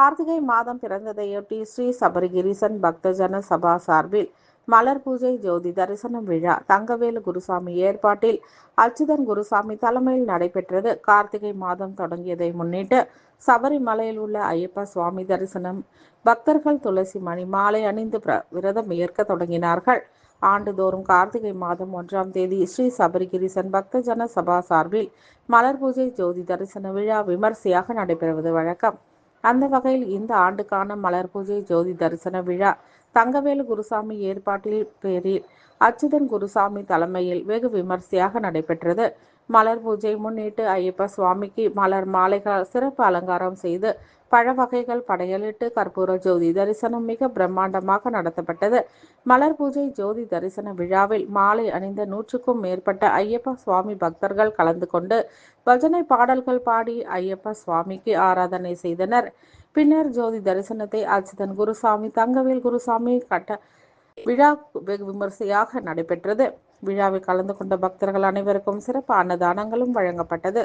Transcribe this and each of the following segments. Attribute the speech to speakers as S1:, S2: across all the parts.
S1: கார்த்திகை மாதம் பிறந்ததையொட்டி ஸ்ரீ சபரிகிரிசன் பக்தஜன சபா சார்பில் மலர் பூஜை ஜோதி தரிசனம் விழா தங்கவேலு குருசாமி ஏற்பாட்டில் அச்சுதன் குருசாமி தலைமையில் நடைபெற்றது. கார்த்திகை மாதம் தொடங்கியதை முன்னிட்டு சபரிமலையில் உள்ள ஐயப்ப சுவாமி தரிசனம் பக்தர்கள் துளசி மணி மாலை அணிந்து பிர- விரதம் ஏற்க தொடங்கினார்கள். ஆண்டுதோறும் கார்த்திகை மாதம் ஒன்றாம் தேதி ஸ்ரீ சபரிகிரிசன் பக்தஜன சபா சார்பில் மலர் பூஜை ஜோதி தரிசன விழா விமர்சையாக நடைபெறுவது வழக்கம். அந்த வகையில் இந்த ஆண்டுக்கான மலர் பூஜை ஜோதி தரிசன விழா தங்கவேலு குருசாமி ஏற்பாட்டில் பேரில் அச்சுதன் குருசாமி தலைமையில் வெகு விமர்சையாக நடைபெற்றது. மலர் பூஜை முன்னிட்டு ஐயப்ப சுவாமிக்கு மலர் மாலைகள் சிறப்பு அலங்காரம் செய்து பழ வகைகள் படையலிட்டு கற்பூர ஜோதி தரிசனம் மிக பிரம்மாண்டமாக நடத்தப்பட்டது. மலர் பூஜை ஜோதி தரிசன விழாவில் மாலை அணிந்த நூற்றுக்கும் மேற்பட்ட ஐயப்ப சுவாமி பக்தர்கள் கலந்து கொண்டு பஜனை பாடல்கள் பாடி ஐயப்ப சுவாமிக்கு ஆராதனை செய்தனர். பின்னர் ஜோதி தரிசனத்தை அச்சுதன் குருசாமி தங்கவேல் குருசாமி கட்ட விழா வெகு விமரிசையாக நடைபெற்றது. விழாவில் கலந்து கொண்ட பக்தர்கள் அனைவருக்கும் சிறப்பு அன்னதானங்களும் வழங்கப்பட்டது.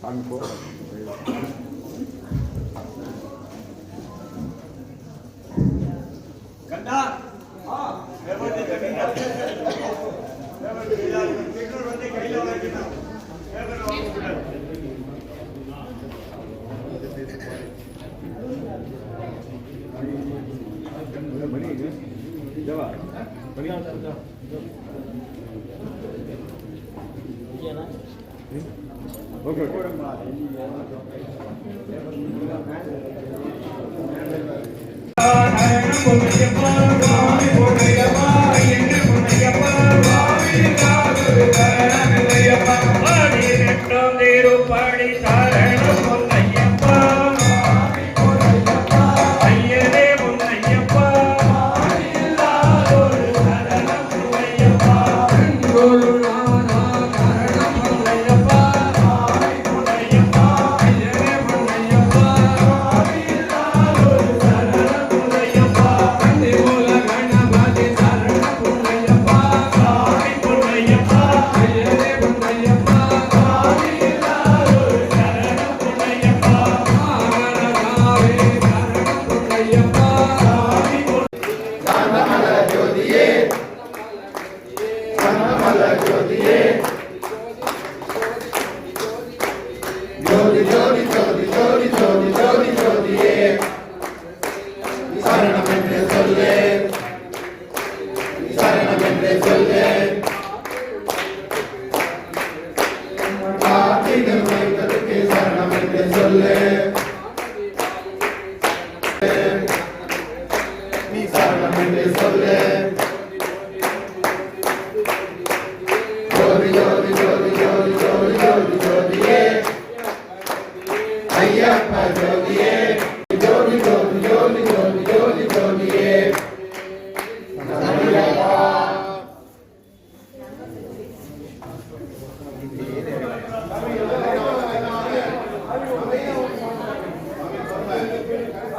S2: சாமி போ மணி தேவா மணி ஓகே
S3: ఓకే
S4: ஐயப்ப